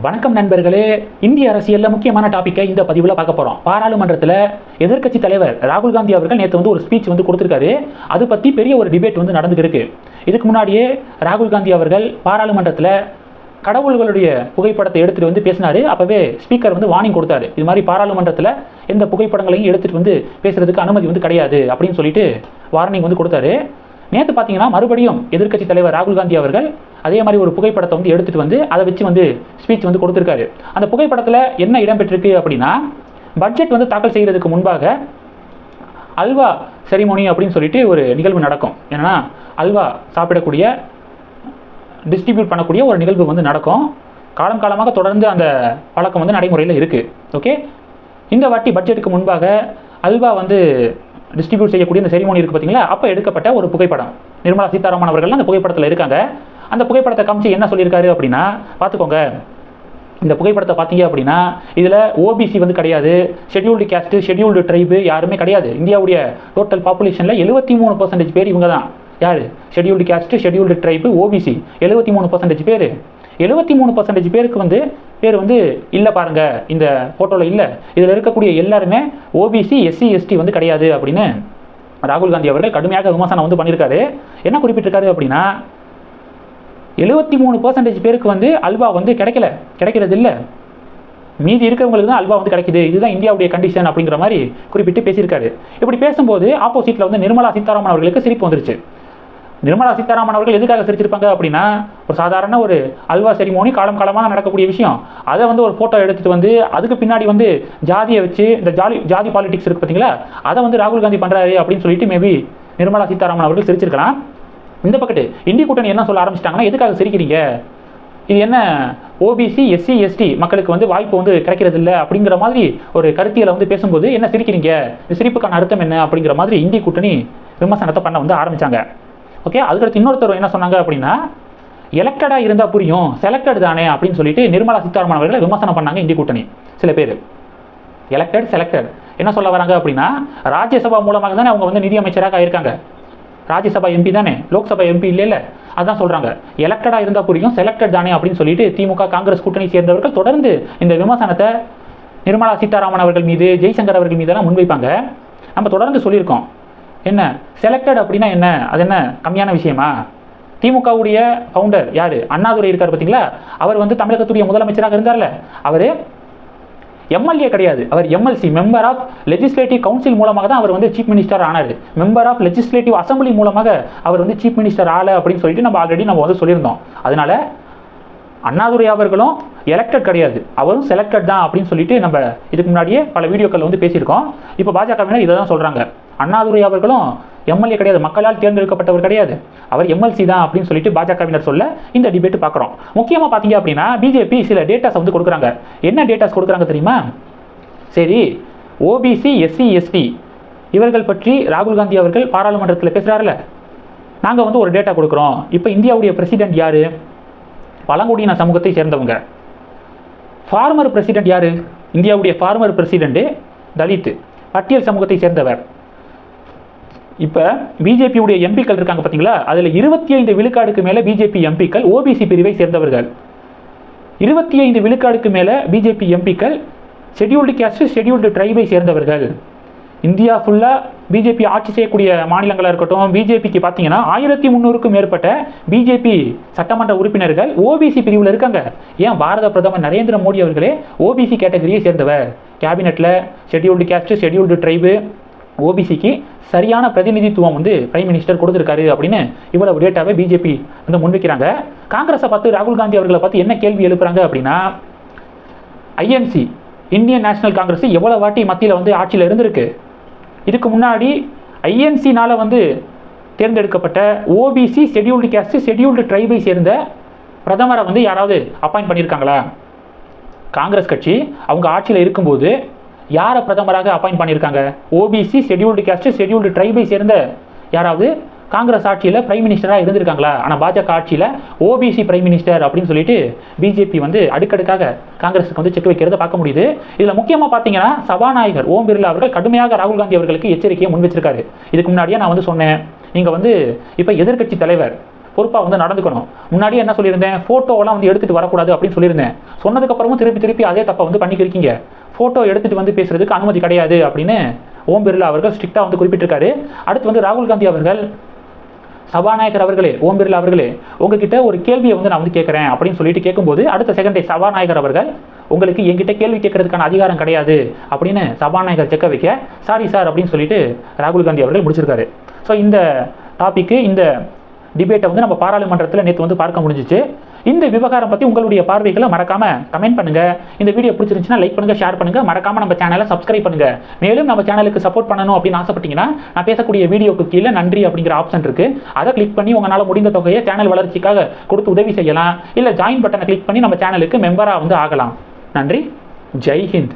வணக்கம் நண்பர்களே. இந்திய அரசியலில் முக்கியமான டாப்பிக்கை இந்த பதிவில் பார்க்க போகிறோம் பாராளுமன்றத்தில் எதிர்க்கட்சி தலைவர் ராகுல் காந்தி அவர்கள் நேற்று வந்து ஒரு ஸ்பீச் வந்து கொடுத்துருக்காரு. அது பற்றி பெரிய ஒரு டிபேட் வந்து நடந்துட்டு இருக்கு இதுக்கு முன்னாடியே ராகுல் காந்தி அவர்கள் பாராளுமன்றத்தில் கடவுள்களுடைய புகைப்படத்தை எடுத்துகிட்டு வந்து பேசினாரு. அப்போவே ஸ்பீக்கர் வந்து வார்னிங் கொடுத்தாரு. இது மாதிரி பாராளுமன்றத்தில் எந்த புகைப்படங்களையும் எடுத்துகிட்டு வந்து பேசுகிறதுக்கு அனுமதி வந்து கிடையாது அப்படின்னு சொல்லிட்டு வார்னிங் வந்து கொடுத்தாரு. நேற்று பார்த்தீங்கன்னா மறுபடியும் எதிர்க்கட்சி தலைவர் ராகுல் காந்தி அவர்கள் அதே மாதிரி ஒரு புகைப்படத்தை வந்து எடுத்துகிட்டு வந்து அதை வச்சு வந்து ஸ்பீச் வந்து கொடுத்துருக்காரு. அந்த புகைப்படத்தில் என்ன இடம்பெற்றிருக்கு அப்படின்னா பட்ஜெட் வந்து தாக்கல் செய்கிறதுக்கு முன்பாக அல்வா செரிமோனி அப்படின்னு சொல்லிட்டு ஒரு நிகழ்வு நடக்கும். ஏன்னா அல்வா சாப்பிடக்கூடிய டிஸ்ட்ரிபியூட் பண்ணக்கூடிய ஒரு நிகழ்வு வந்து நடக்கும். காலம் காலமாக தொடர்ந்து அந்த பழக்கம் வந்து நடைமுறையில் இருக்குது ஓகே இந்த வாட்டி பட்ஜெட்டுக்கு முன்பாக அல்வா வந்து டிஸ்ட்ரிபியூட் செய்யக்கூடிய இந்த செரிமோனி இருக்குது பார்த்தீங்களா அப்போ எடுக்கப்பட்ட ஒரு புகைப்படம். நிர்மலா சீதாராமன் அவர்கள் அந்த புகைப்படத்தில் இருக்காங்க. அந்த புகைப்படத்தை காமிச்சு என்ன சொல்லியிருக்காரு அப்படின்னா பார்த்துக்கோங்க இந்த புகைப்படத்தை பார்த்தீங்க அப்படின்னா இதில் ஓபிசி வந்து கிடையாது. ஷெட்யூல்டு கேஸ்ட்டு ஷெட்யூல்டு ட்ரைபு யாருமே கிடையாது. இந்தியாவுடைய டோட்டல் பாப்புலேஷனில் எழுபத்தி மூணு பர்சன்டேஜ் பேர் இவங்க தான் யார் scheduled caste scheduled tribe OBC எழுபத்தி மூணு பர்சன்டேஜ் பேர். எழுபத்தி மூணு பர்சன்டேஜ் பேருக்கு வந்து பேர் வந்து இல்லை பாருங்க இந்த ஃபோட்டோவில் இல்லை. இதில் இருக்கக்கூடிய எல்லாருமே ஓபிசி எஸ்சி எஸ்டி வந்து கிடையாது அப்படின்னு ராகுல் காந்தி அவர்கள் கடுமையாக விமர்சனம் வந்து பண்ணியிருக்காரு. என்ன குறிப்பிட்டிருக்காரு அப்படின்னா எழுபத்தி மூணு பர்சன்டேஜ் பேருக்கு வந்து அல்வா வந்து கிடைக்கல. கிடைக்கிறது இல்லை. மீதி இருக்கிறவங்களுக்கு தான் அல்வா வந்து கிடைக்குது. இதுதான் இந்தியாவுடைய கண்டிஷன் அப்படிங்கிற மாதிரி குறிப்பிட்டு பேசியிருக்காரு. இப்படி பேசும்போது ஆப்போசிட்டில் வந்து நிர்மலா சீதாராமன் அவர்களுக்கு சிரிப்பு வந்துருச்சு. நிர்மலா சீதாராமன் அவர்கள் எதுக்காக சிரிச்சிருப்பாங்க அப்படின்னா ஒரு சாதாரண ஒரு அல்வா செரிமோனி காலம் காலமாக நடக்கக்கூடிய விஷயம். அதை வந்து ஒரு ஃபோட்டோ எடுத்துகிட்டு வந்து அதுக்கு பின்னாடி வந்து ஜாதியை வச்சு இந்த ஜாலி ஜாதி பாலிடிக்ஸ் இருக்குது பார்த்தீங்களா? அதை வந்து ராகுல் காந்தி பண்ணுறாரு அப்படின்னு சொல்லிட்டு மேபி நிர்மலா சீதாராமன் அவர்கள் சிரிச்சிருக்கலாம். இந்த பக்கத்து இந்திய கூட்டணி என்ன சொல்ல ஆரம்பிச்சிட்டாங்கன்னா எதுக்காக சிரிக்கிறீங்க? இது என்ன? ஓபிசி எஸ்சி எஸ்டி மக்களுக்கு வந்து வாய்ப்பு வந்து கிடைக்கிறது இல்லை அப்படிங்கிற மாதிரி ஒரு கருத்தியலை வந்து பேசும்போது என்ன சிரிக்கிறீங்க? இந்த சிரிப்புக்கான அர்த்தம் என்ன அப்படிங்கிற மாதிரி இந்தி கூட்டணி விமர்சனத்தை பண்ண வந்து ஆரம்பித்தாங்க ஓகே அதுக்கடுத்து இன்னொருத்தர் என்ன சொன்னாங்க அப்படின்னா எலெக்டடாக இருந்தால் புரியும் செலக்டட் தானே அப்படின்னு சொல்லிட்டு நிர்மலா சீதாராமன் அவர்களை விமர்சனம் பண்ணாங்க இந்திய கூட்டணி சில பேர். எலெக்டட் செலக்டட் என்ன சொல்ல வராங்க அப்படின்னா ராஜ்யசபா மூலமாக தானே அவங்க வந்து நிதியமைச்சராக ஆயிருக்காங்க. ராஜ்யசபா எம்பி தானே லோக்சபா எம்பி இல்லைல்ல அதான் சொல்கிறாங்க எலெக்டடாக இருந்தால் புரியும் செலக்டட் தானே அப்படின்னு சொல்லிட்டு திமுக காங்கிரஸ் கூட்டணி சேர்ந்தவர்கள் தொடர்ந்து இந்த விமர்சனத்தை நிர்மலா சீதாராமன் அவர்கள் மீது ஜெய்சங்கர் அவர்கள் மீதெல்லாம் முன்வைப்பாங்க. நம்ம தொடர்ந்து சொல்லியிருக்கோம். என்ன? செலக்டட் அப்படின்னா என்ன? அது என்ன? கம்மியான விஷயமா? திமுகவுடைய ஃபவுண்டர் யார்? அண்ணாதுரை இருக்கார் பார்த்தீங்களா? அவர் வந்து தமிழகத்துடைய முதலமைச்சராக இருந்தார்ல. அவர் எம்எல்ஏ கிடையாது. அவர் MLC member of legislative council மூலமாக தான் அவர் வந்து சீஃப் மினிஸ்டர் ஆனார். மெம்பர் ஆஃப் லெஜிஸ்லேட்டிவ் அசம்பிளி மூலமாக அவர் வந்து சீஃப் மினிஸ்டர் ஆலை அப்படின்னு சொல்லிட்டு நம்ம ஆல்ரெடி நம்ம வந்து சொல்லியிருந்தோம். அதனால அண்ணாதுரை அவர்களும் எலெக்டட் கிடையாது. அவரும் செலக்டட் தான் அப்படின்னு சொல்லிட்டு நம்ம இதுக்கு முன்னாடியே பல வீடியோக்கள் வந்து பேசியிருக்கோம். இப்போ பாஜகவினர் இதை தான் சொல்கிறாங்க அண்ணாதுரை அவர்களும் எம்எல்ஏ கிடையாது. மக்களால் தேர்ந்தெடுக்கப்பட்டவர் கிடையாது. அவர் எம்எல்சி தான் அப்படின்னு சொல்லிட்டு பாஜகவினர் சொல்ல இந்த டிபேட் பார்க்குறோம். முக்கியமாக பார்த்தீங்க அப்படின்னா பிஜேபி சில டேட்டாஸ் வந்து கொடுக்குறாங்க. என்ன டேட்டாஸ் கொடுக்குறாங்க தெரியுமா? சரி ஓபிசி எஸ்சி எஸ்டி இவர்கள் பற்றி ராகுல் காந்தி அவர்கள் பாராளுமன்றத்தில் பேசுகிறாருல நாங்கள் வந்து ஒரு டேட்டா கொடுக்குறோம். இப்போ இந்தியாவுடைய பிரசிடென்ட் யார்? பழங்குடியின சமூகத்தை சேர்ந்தவங்க. ஃபார்மர் பிரசிடென்ட் யார்? இந்தியாவுடைய ஃபார்மர் பிரசிடெண்ட்டு தலித் பட்டியல் சமூகத்தை சேர்ந்தவர். இப்போ பிஜேபியுடைய எம்பிக்கள் இருக்காங்க பார்த்தீங்களா அதில் இருபத்தி ஐந்து விழுக்காடுக்கு மேலே பிஜேபி எம்பிக்கள் ஓபிசி பிரிவை சேர்ந்தவர்கள். இருபத்தி ஐந்து விழுக்காடுக்கு மேலே பிஜேபி எம்பிக்கள் ஷெட்யூல்டு கேஸ்ட் ஷெட்யூல்டு ட்ரைபை சேர்ந்தவர்கள். இந்தியா ஃபுல்லாக பிஜேபி ஆட்சி செய்யக்கூடிய மாநிலங்களாக இருக்கட்டும் பிஜேபிக்கு பார்த்தீங்கன்னா ஆயிரத்தி முந்நூறுக்கும் மேற்பட்ட பிஜேபி சட்டமன்ற உறுப்பினர்கள் ஓபிசி பிரிவில் இருக்காங்க. ஏன்? பாரத பிரதமர் நரேந்திர மோடி அவர்களே ஓபிசி கேட்டகரியை சேர்ந்தவர். கேபினெட்டில் ஷெட்யூல்டு கேஸ்ட் ஷெட்யூல்டு ட்ரைபு ஓபிசிக்கு சரியான பிரதிநிதித்துவம் வந்து பிரைம் மினிஸ்டர் கொடுத்துருக்காரு அப்படின்னு இவ்வளவு டேட்டாவை பிஜேபி வந்து முன்வைக்கிறாங்க. காங்கிரஸை பார்த்து ராகுல் காந்தி அவர்களை பார்த்து என்ன கேள்வி எழுப்புறாங்க அப்படின்னா ஐஎன்சி இந்தியன் நேஷனல் காங்கிரஸ் எவ்வளோ வாட்டி மத்தியில் வந்து ஆட்சியில் இருந்திருக்கு? இதுக்கு முன்னாடி ஐஎன்சினால் வந்து தேர்ந்தெடுக்கப்பட்ட ஓபிசி ஷெட்யூல்டு கேஸ்ட் ஷெட்யூல்டு ட்ரைபை சேர்ந்த பிரதமரை வந்து யாராவது அப்பாயிண்ட் பண்ணியிருக்காங்களா காங்கிரஸ் கட்சி அவங்க ஆட்சியில் இருக்கும்போது யாரை பிரதமராக அப்பாயிண்ட் பண்ணியிருக்காங்க? ஓபிசி ஷெட்யூல்டு கேஸ்ட் ஷெட்யூல்டு ட்ரைபை சேர்ந்த யாராவது காங்கிரஸ் ஆட்சியில் பிரைம் மினிஸ்டராக இருந்திருக்காங்களா? ஆனால் பாஜக ஆட்சியில் ஓபிசி பிரைம் மினிஸ்டர் அப்படின்னு சொல்லிட்டு பிஜேபி வந்து அடுக்கடுக்காக காங்கிரஸுக்கு வந்து செக் வைக்கிறத பார்க்க முடியுது. இதில் முக்கியமாக பார்த்தீங்கன்னா சபாநாயகர் ஓம் பிர்லா அவர்கள் கடுமையாக ராகுல் காந்தி அவர்களுக்கு எச்சரிக்கையை முன் வச்சிருக்காரு. இதுக்கு முன்னாடியே நான் வந்து சொன்னேன். நீங்கள் வந்து இப்போ எதிர்க்கட்சி தலைவர் பொறுப்பாக வந்து நடந்துக்கணும். முன்னாடியே என்ன சொல்லியிருந்தேன்? ஃபோட்டோவெல்லாம் வந்து எடுத்துகிட்டு வரக்கூடாது அப்படின்னு சொல்லியிருந்தேன். சொன்னதுக்கப்புறமும் திருப்பி திருப்பி அதே தப்பை வந்து பண்ணிக்கிருக்கீங்க. ஃபோட்டோ எடுத்துகிட்டு வந்து பேசுறதுக்கு அனுமதி கிடையாது அப்படின்னு ஓம் பிர்லா அவர்கள் ஸ்ட்ரிக்டாக வந்து குறிப்பிட்டிருக்காரு. அடுத்து வந்து ராகுல் காந்தி அவர்கள் சபாநாயகர் அவர்களே ஓம் பிர்லா அவர்களே உங்ககிட்ட ஒரு கேள்வியை வந்து நான் வந்து கேட்குறேன் அப்படின்னு சொல்லிட்டு கேட்கும்போது அடுத்த செகண்டே சபாநாயகர் அவர்கள் உங்களுக்கு என்கிட்ட கேள்வி கேட்கறதுக்கான அதிகாரம் கிடையாது அப்படின்னு சபாநாயகர் செக்க வைக்க சாரி சார் அப்படின்னு சொல்லிட்டு ராகுல் காந்தி அவர்கள் முடிச்சிருக்காரு. ஸோ இந்த டாப்பிக்கு இந்த டிபேட்டை வந்து நம்ம பாராளுமன்றத்தில் நேற்று வந்து பார்க்க முடிஞ்சிச்சு. இந்த விவகாரம் பற்றி உங்களுடைய பார்வைகளை மறக்காம கமெண்ட் பண்ணுங்க. இந்த வீடியோ பிடிச்சிருந்துச்சுன்னா லைக் பண்ணுங்க ஷேர் பண்ணுங்க. மறக்காம நம்ம சேனலை சப்ஸ்கிரைப் பண்ணுங்க. மேலும் நம்ம சேனலுக்கு சப்போர்ட் பண்ணணும் அப்படின்னு ஆசைப்பட்டீங்கன்னா நான் பேசக்கூடிய வீடியோக்கு கீழே நன்றி அப்படிங்கிற ஆப்ஷன் இருக்கு. அதை கிளிக் பண்ணி உங்களால் முடிந்த தொகையை சேனல் வளர்ச்சிக்காக கொடுத்து உதவி செய்யலாம். இல்லை ஜாயின் பட்டனை கிளிக் பண்ணி நம்ம சேனலுக்கு மெம்பராக வந்து ஆகலாம். நன்றி. ஜெய் ஹிந்த்.